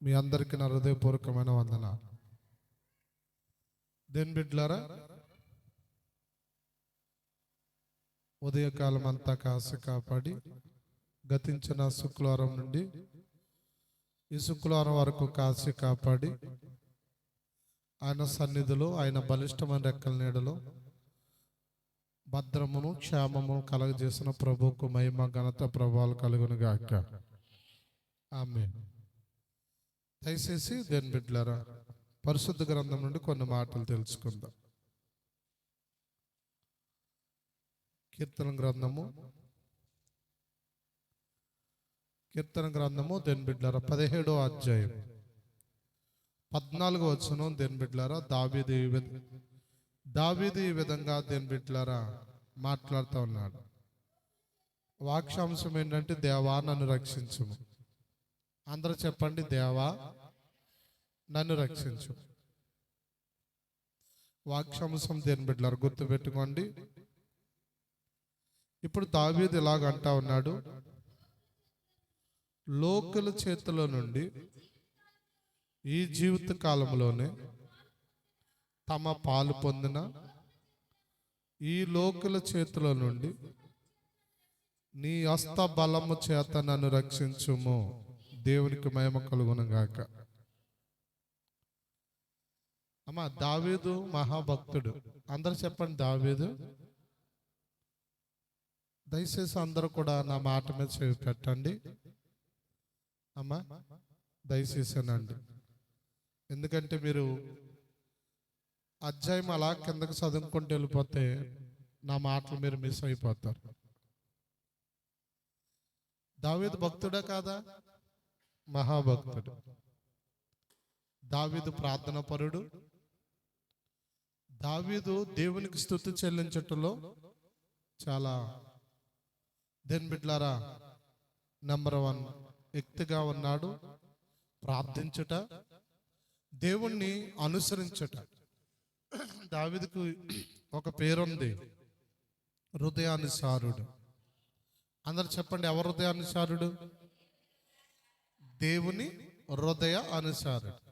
మీ అందరికీ నా హృదయపూర్వకమైన వందన దేని బిడ్లారా ఉదయకాలం అంతా కాసి కాపాడి గతించిన శుక్రవారం నుండి ఈ శుక్రవారం వరకు కాసి కాపాడి ఆయన సన్నిధిలో ఆయన బలిష్టమైన రెక్కల నీడలో భద్రమును క్షేమము కలగజేసిన ప్రభుకు మహిమ ఘనత ప్రభావాలు కలుగును గాక ఆమె దయచేసి దేని బిడ్డలారా పరిశుద్ధ గ్రంథం నుండి కొన్ని మాటలు తెలుసుకుందాం. కీర్తన గ్రంథము. కీర్తన గ్రంథము దేని బిడ్డలారా పదిహేడో అధ్యాయం. పద్నాలుగో వచ్చును దేని బిడ్డలారా దావీదు ఈ ఈ విధంగా దేని బిడ్డలారా మాట్లాడుతూ ఉన్నాడు. వాక్యాంశం ఏంటంటే దేవా నన్ను రక్షించము. అందరూ చెప్పండి దేవా నన్ను రక్షించు. వాక్యాంశం దేని బిడ్డలారు గుర్తు పెట్టుకోండి ఇప్పుడు దావీదు ఇలాగ అంటా ఉన్నాడు? లోకల చేతిలో నుండి ఈ జీవిత కాలంలోనే తమ పాలు పొందిన ఈ లోకుల చేతిలో నుండి నీ హస్త బలము చేత నన్ను రక్షించుము. దేవునికి మహిమ కలుగునగాక అమ్మా దావీదు మహాభక్తుడు. అందరు చెప్పండి దావీదు. దయచేసి అందరూ కూడా నా మాట మీద చెవి పెట్టండి. అమ్మా దయచేసానండి. ఎందుకంటే మీరు అధ్యాయం అలా కిందకి చదువుకుంటూ వెళ్ళిపోతే నా మాటలు మీరు మిస్ అయిపోతారు. దావీదు భక్తుడా కాదా? మహాభక్తుడు. దావీదు ప్రార్థన పరుడు. దావీదు దేవునికి స్థుతి చెల్లించటంలో చాలా దేని బిడ్లారా నెంబర్ వన్ వ్యక్తిగా ఉన్నాడు. ప్రార్థించుట దేవుణ్ణి అనుసరించుట. దావీదుకు ఒక పేరుంది హృదయానుసారుడు. అందరు చెప్పండి ఎవరు హృదయానుసారుడు? దేవుని హృదయ అనుసారుడు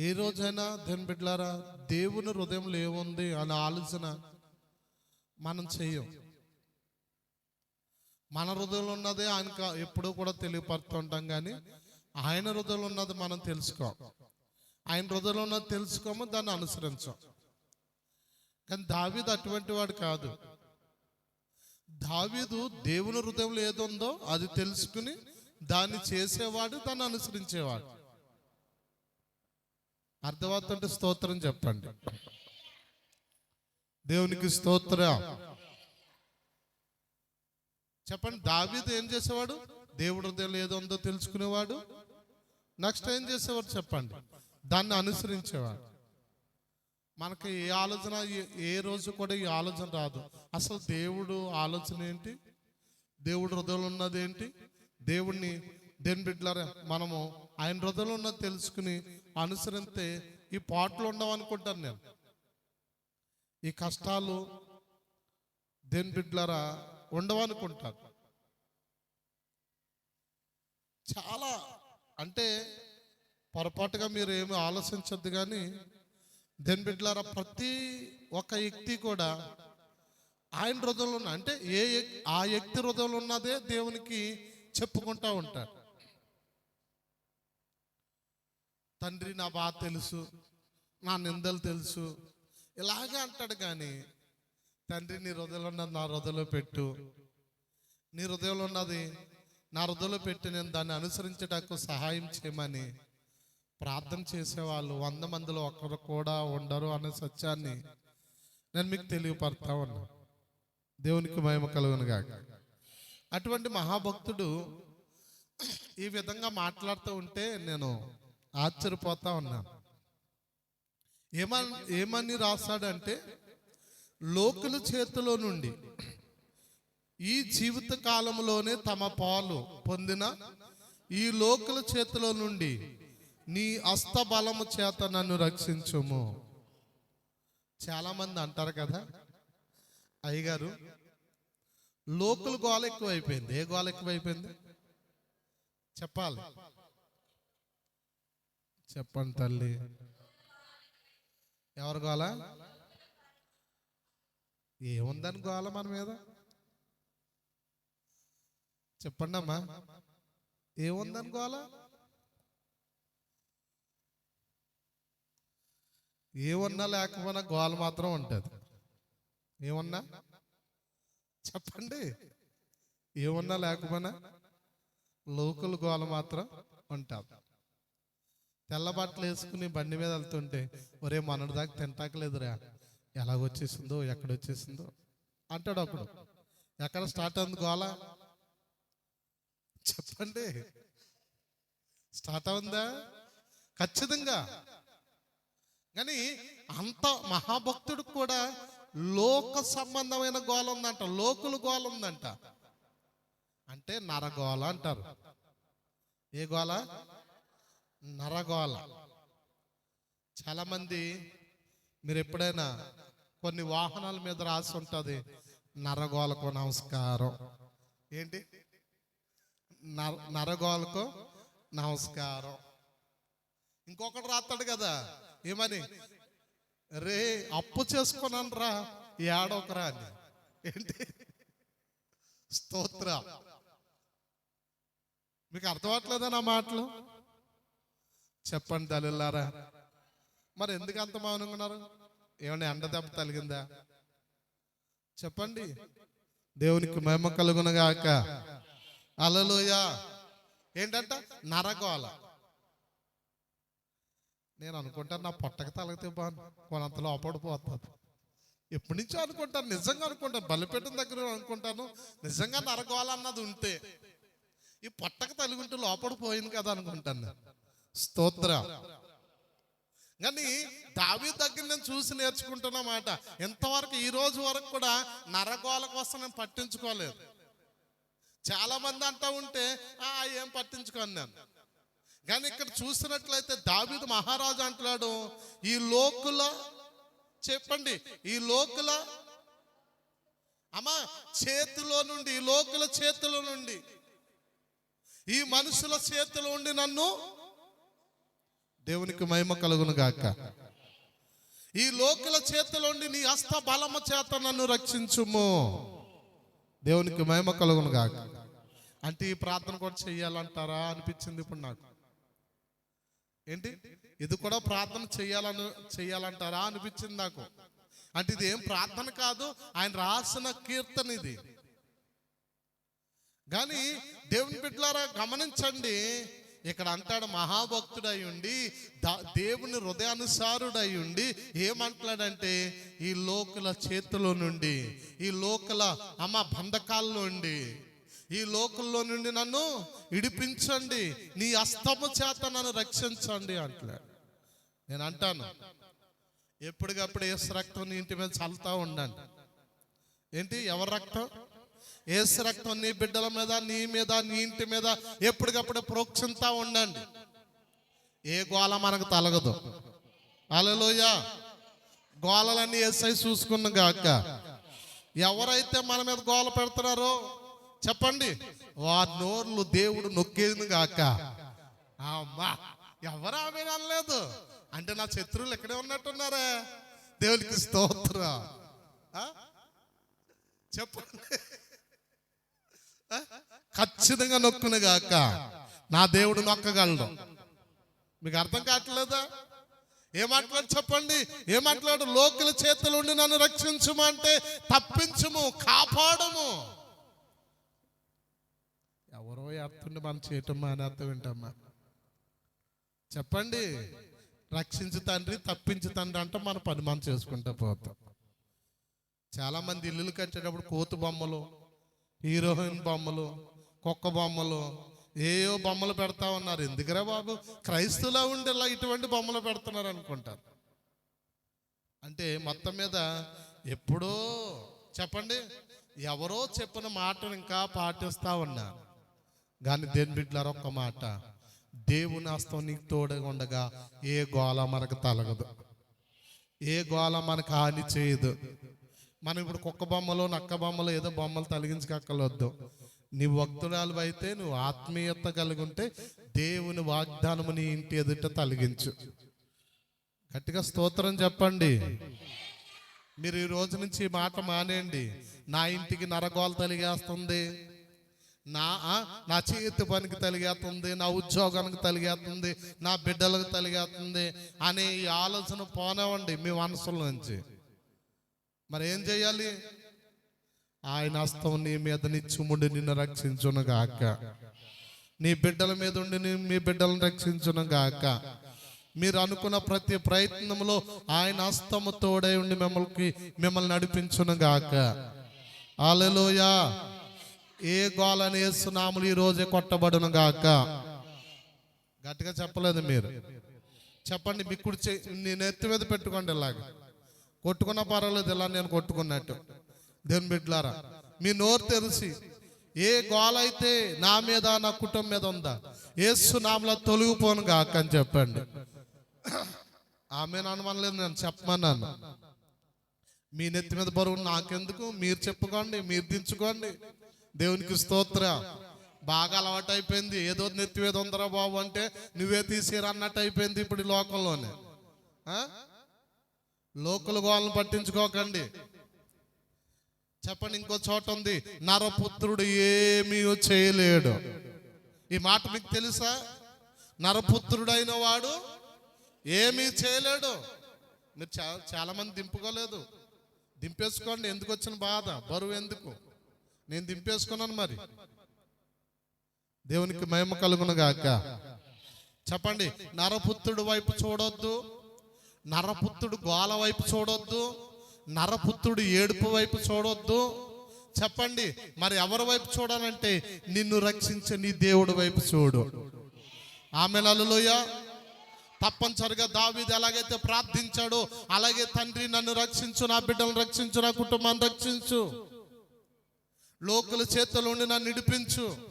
ఏ రోజైనా దేని బిడ్డలారా దేవుని హృదయంలో ఏముంది అనే ఆలోచన మనం చెయ్యం మన హృదయంలో ఉన్నదే ఆయనకు ఎప్పుడూ కూడా తెలియపడుతుంటాం కానీ ఆయన హృదయంలో ఉన్నది మనం తెలుసుకోం. ఆయన హృదయంలో ఉన్నది తెలుసుకోము దాన్ని అనుసరించాం. కానీ దావీదు అటువంటి వాడు కాదు. దావీదు దేవుని హృదయంలో ఏదుందో అది తెలుసుకుని దాన్ని చేసేవాడు దాన్ని అనుసరించేవాడు. అర్థవాతంటే స్తోత్రం చెప్పండి. దేవునికి స్తోత్రం. చెప్పండి దావీదు ఏం చేసేవాడు? దేవుడి హృదయంలో ఏదో ఉందో తెలుసుకునేవాడు? నెక్స్ట్ ఏం చేసేవాడు చెప్పండి? దాన్ని అనుసరించేవాడు. మనకి ఏ ఆలోచన ఏ- ఏ రోజు కూడా ఈ ఆలోచన రాదు. అసలు దేవుడు ఆలోచన ఏంటి? దేవుడు హృదయంలో ఉన్నది ఏంటి? దేవుణ్ణి దేని బిడ్డలారా మనము ఆయన హృదయంలో ఉన్నది తెలుసుకుని అనుసరిస్తే ఈ పాటలు ఉండవు అనుకుంటాను నేను. ఈ కష్టాలు దేని బిడ్డలారా ఉండవనుకుంటాను చాలా అంటే పొరపాటుగా మీరు ఏమి ఆలోచించద్దు కానీ దేని బిడ్డలారా ప్రతి ఒక్క వ్యక్తి కూడా ఆయన హృదయంలో ఉన్న అంటే ఏ ఆ వ్యక్తి హృదయంలో ఉన్నదే దేవునికి చెప్పుకుంటూ ఉంటారు. తండ్రి నా బాధ తెలుసు నా నిందలు తెలుసు. ఇలాగే అంటాడు కానీ తండ్రి నీ హృదయలో ఉన్నది నా హృదయలో పెట్టు. నీ హృదయంలో ఉన్నది నా హృదయలో పెట్టి నేను దాన్ని అనుసరించడానికి సహాయం చేయమని ప్రార్థన చేసేవాళ్ళు. వంద మందిలో ఒకరు కూడా ఉండరు అనే సత్యాన్ని నేను మీకు తెలియపడతా ఉన్నా. దేవునికి మహిమ కలుగును కాక అటువంటి మహాభక్తుడు ఈ విధంగా మాట్లాడుతూ ఉంటే నేను ఆశ్చర్యపోతా ఉన్నాను ఏమని ఏమని రాశాడంటే లోకుల చేతిలో నుండి ఈ జీవిత కాలంలోనే తమ పాలు పొందిన ఈ లోకుల చేతిలో నుండి నీ అస్తబలము చేత నన్ను రక్షించుము. చాలామంది అంటారు కదా అయ్యగారు లోకల్ గోల ఎక్కువైపోయింది. ఏ గోల ఎక్కువైపోయింది? చెప్పాలి. చెప్పండి తల్లి. ఎవరు గోల? ఏముందని గోల మన మీద? చెప్పండి అమ్మా. ఏముందని గోల? ఏమున్నా లేకపోయినా గోల మాత్రం ఉంటుంది. ఏమన్నా? చెప్పండి. ఏమన్నా లేకపోయినా లోకల్ గోల మాత్రం ఉంటాం. తెల్ల బట్టలు వేసుకుని బండి మీద వెళ్తుంటే ఒరే మనడు దాకా తింటాకలేదురా. ఎలాగొచ్చేసిందో ఎక్కడ వచ్చేసిందో అంటాడు అప్పుడు. ఎక్కడ స్టార్ట్ అయింది గోల? చెప్పండి. స్టార్ట్ అవుందా ఖచ్చితంగా. కానీ అంత మహాభక్తుడికి కూడా లోక సంబంధమైన గోల ఉందంట లోకుల గోల ఉందంట అంటే నరగోళ అంటారు. ఏ గోల నరగోళ. చాలామంది మీరు ఎప్పుడైనా కొన్ని వాహనాల మీద రాసి ఉంటుంది నరగోలకు నమస్కారం. ఏంటి? నర నరగోలకు నమస్కారం. ఇంకొకటి రాస్తాడు కదా ఏమని? రే అప్పు చేసుకున్నాను రా ఏడవకరా అని. ఏంటి? స్తోత్ర. మీకు అర్థమవట్లేదా నా మాటలు? చెప్పండి తల్లిలారా మరి ఎందుకు అంత మౌనంగా ఉన్నారు? ఏమన్నా ఎండ దెబ్బ తలిగిందా చెప్పండి. దేవునికి మహిమ కలుగునగాక. అలలోయ ఏంటంట? నరగోల నేను అనుకుంటాను నా పొట్టకి తలగితే బాను. కొనంత లోపడి పోతుంది ఎప్పటి నుంచో అనుకుంటాను. నిజంగా అనుకుంటాను. బలిపెట్టిన దగ్గర అనుకుంటాను. నిజంగా నరగోలన్నది ఉంటే ఈ పొట్టకు తలుగుంటే లోపల పోయింది కదా అనుకుంటాను. నేను. స్తోత్ర. కానీ దావి దగ్గర నేను చూసి నేర్చుకుంటున్నమాట ఇంతవరకు ఈ రోజు వరకు కూడా నరగోల కోసం నేను పట్టించుకోలేదు. చాలా మంది అంటా ఉంటే ఏం పట్టించుకోను నేను? కానీ ఇక్కడ చూసినట్లయితే దావిదు మహారాజు అంటున్నాడు ఈ లోకుల చెప్పండి ఈ లోకుల అమ్మా చేతిలో నుండి ఈ లోకుల చేతిలో నుండి ఈ మనుషుల చేతిలో ఉండి నన్ను దేవునికి మహిమ కలుగును గాక. ఈ లోకుల చేతిలో ఉండి నీ హస్త బలము చేత నన్ను రక్షించుము. దేవునికి మహిమ కలుగును గాక. అంటే ఈ ప్రార్థన కూడా చెయ్యాలంటారా? అనిపించింది ఇప్పుడు నాకు. ఏంటి? ఇది కూడా ప్రార్థన చేయాలని చేయాలంటారా అనిపించింది నాకు. అంటే ఇది ఏం ప్రార్థన కాదు ఆయన రాసిన కీర్తన ఇది. కానీ దేవుని బిడ్డలారా గమనించండి ఇక్కడ అంటాడు మహాభక్తుడై ఉండి దేవుని హృదయానుసారుడై ఉండి ఏమంటాడంటే ఈ లోకల చేతిలో నుండి ఈ లోకల అమ్మ బంధకాల నుండి ఈ లోకల్లో నుండి నన్ను ఇడిపించండి నీ అస్తము చేత నన్ను రక్షించండి అంటున్నాడు నేను అంటాను ఎప్పటికప్పుడు ఏసు రక్తం నీ ఇంటి మీద చల్లుతూ ఉండండి. ఏంటి? ఎవరి రక్తం? ఏసు రక్తం నీ బిడ్డల మీద నీ మీద నీ ఇంటి మీద ఎప్పటికప్పుడు ప్రోక్షింతా ఉండండి. ఏ గోల మనకు తలగదు. అలలోయ గోలలన్నీ ఎస్ఐ చూసుకున్న గాక. ఎవరైతే మన మీద గోల పెడుతున్నారో చెప్పండి. వా నోర్లు దేవుడు నొక్కేది గాక అమ్మా ఎవరు ఆమె అనలేదు? అంటే నా శత్రువులు ఎక్కడే ఉన్నట్టున్నారే. దేవునికి స్తోత్ర. చెప్పండి. ఖచ్చితంగా నొక్కును గాక నా దేవుడు నొక్కగలడు. మీకు అర్థం కావట్లేదా? ఏ మాట్లాడు చెప్పండి? ఏ మాట్లాడు లోకల చేతులు ఉండి నన్ను రక్షించుము అంటే తప్పించుము కాపాడము. ఎవరో ఎత్తుండి మనం చేయటం మానేస్తాం ఏంటమ్మా చెప్పండి. రక్షించు తండ్రి తప్పించు తండ్రి అంటే మన పని మనం చేసుకుంటూ పోతాం. చాలామంది ఇల్లులు కట్టేటప్పుడు కోతు బొమ్మలు హీరోయిన్ బొమ్మలు కుక్క బొమ్మలు ఏయో బొమ్మలు పెడతా ఉన్నారు. ఎందుకురా బాబు? క్రైస్తులా ఉండేలా ఇటువంటి బొమ్మలు పెడుతున్నారు అనుకుంటారు. అంటే మొత్తం మీద ఎప్పుడో చెప్పండి. ఎవరో చెప్పిన మాటను ఇంకా పాటిస్తా ఉన్నారు. కానీ దేని బిడ్డలారా ఒక్క మాట? దేవుని హస్తం నీకు తోడుగా ఉండగా ఏ గోళ మనకు తలగదు. ఏ గోళ మనకు హాని చేయదు. మనం ఇప్పుడు కుక్క బొమ్మలు నక్క బొమ్మలు ఏదో బొమ్మలు తొలగించకక్కలొద్దు నీ భక్తురాలు అయితే నువ్వు ఆత్మీయత కలిగి ఉంటే దేవుని వాగ్దానము నీ ఇంటి ఎదుట తొలగించు. గట్టిగా స్తోత్రం చెప్పండి. మీరు ఈ రోజు నుంచి ఈ మాట మానేయండి. నా ఇంటికి నరగోలు తలిగేస్తుంది. నా నా చేతి పనికి తలిగేస్తుంది నా ఉద్యోగానికి తలిగేస్తుంది నా బిడ్డలకు తలిగేస్తుంది అనే ఈ ఆలోచన పోనివ్వండి మీ మనసుల నుంచి. మరి ఏం చేయాలి? ఆయన హస్తం నీ మీద నిచ్చుముండి నిన్ను రక్షించును గాక. నీ బిడ్డల మీద ఉండి మీ బిడ్డలను రక్షించును గాక. మీరు అనుకున్న ప్రతి ప్రయత్నంలో ఆయన హస్తము తోడై ఉండి మిమ్మల్ని మిమ్మల్ని నడిపించును గాక. ఆలలోయా ఏ గోలని వేస్తున్నాములు ఈ రోజే కొట్టబడును గాక? గట్టిగా చెప్పలేదు మీరు. చెప్పండి మీ కుడి చే నేను ఎత్తి మీద పెట్టుకోండి ఇలాగ. కొట్టుకున్న పర్వాలేదు ఇలా నేను కొట్టుకున్నట్టు. దేవుని బిడ్లారా మీ నోరు తెరిచి ఏ గోల అయితే నా మీద నా కుటుంబం మీద ఉందా ఏసు నామలా తొలగిపోను గాక అని చెప్పండి. ఆమె అనమనలేదు నేను చెప్పమన్నాను. మీ నెత్తి మీద బరువు నాకెందుకు? మీరు చెప్పుకోండి మీరు దించుకోండి. దేవునికి స్తోత్ర. బాగా అలవాటు అయిపోయింది. ఏదో నెత్తివేదో ఉందరా బాబు అంటే నువ్వే తీసిరా అన్నట్టు అయిపోయింది ఇప్పుడు ఈ లోకంలోనే. ఆ? లోకుల గోళ్ళను పట్టించుకోకండి. చెప్పండి ఇంకో చోట ఉంది. నరపుత్రుడు ఏమీ చేయలేడు. ఈ మాట మీకు తెలుసా? నరపుత్రుడైన వాడు ఏమీ చేయలేడు. మీరు చాలా చాలామంది దింపుకోలేదు. దింపేసుకోండి ఎందుకు వచ్చిన బాధ? బరువు ఎందుకు? నేను దింపేసుకున్నాను మరి. దేవునికి మహిమ కలుగునుగాక చెప్పండి నరపుత్రుడు వైపు చూడొద్దు నరపుత్రుడు గోల వైపు చూడొద్దు నరపుత్రుడు ఏడుపు వైపు చూడొద్దు. చెప్పండి మరి ఎవరి వైపు చూడాలంటే నిన్ను రక్షించే నీ దేవుడి వైపు చూడు. ఆమె నలులోయ తప్పనిసరిగా దావీది ఎలాగైతే ప్రార్థించాడో అలాగే తండ్రి నన్ను రక్షించు నా బిడ్డలను రక్షించు నా కుటుంబాన్ని రక్షించు. లోకల చేతుల నన్ను నిడిపించు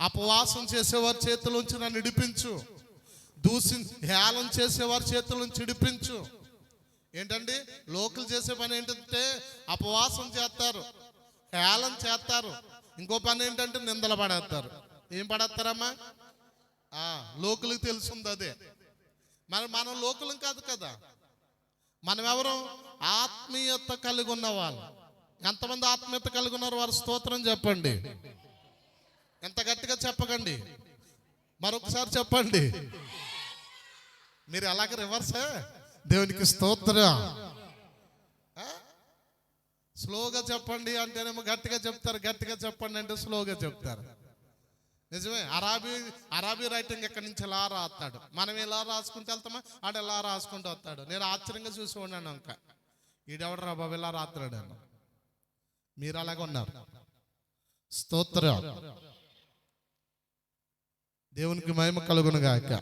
అపవాసం చేసేవారి చేతిలోంచి నన్ను నిడిపించు దూసి హేళన చేసేవారి చేతుల నుంచి ఏంటండి? లోకలు చేసే పని ఏంటంటే అపవాసం చేస్తారు హేళన చేస్తారు. ఇంకో పని ఏంటంటే నిందలు పడేస్తారు. ఏం పడేస్తారమ్మా? ఆ, లోకులకు తెలుసుంది అదే. మరి మనం లోకులం కాదు కదా. మనం ఎవరు ఆత్మీయత కలిగి ఉన్న వాళ్ళు ఎంతమంది ఆత్మీయత కలిగి ఉన్నారు వారు స్తోత్రం చెప్పండి. ఎంత గట్టిగా చెప్పకండి. మరొకసారి చెప్పండి. మీరు ఎలాగ రివర్సే దేవునికి స్తోత్రం. స్లోగా చెప్పండి అంటేనేమో గట్టిగా చెప్తారు గట్టిగా చెప్పండి అంటే స్లోగా చెప్తారు. నిజమే అరాబీ అరాబీ రైటింగ్ ఎక్కడి నుంచి ఎలా రాస్తాడు? మనం ఎలా రాసుకుంటూ వెళ్తామా? ఆడు ఎలా రాసుకుంటూ వస్తాడు? నేను ఆశ్చర్యంగా చూసి ఉన్నాను ఇంకా. ఈడెవడరా బాబు ఎలా రాత్రాడు అని మీరు అలాగే ఉన్నారు స్తోత్ర దేవునికి మహిమ కలుగును గాక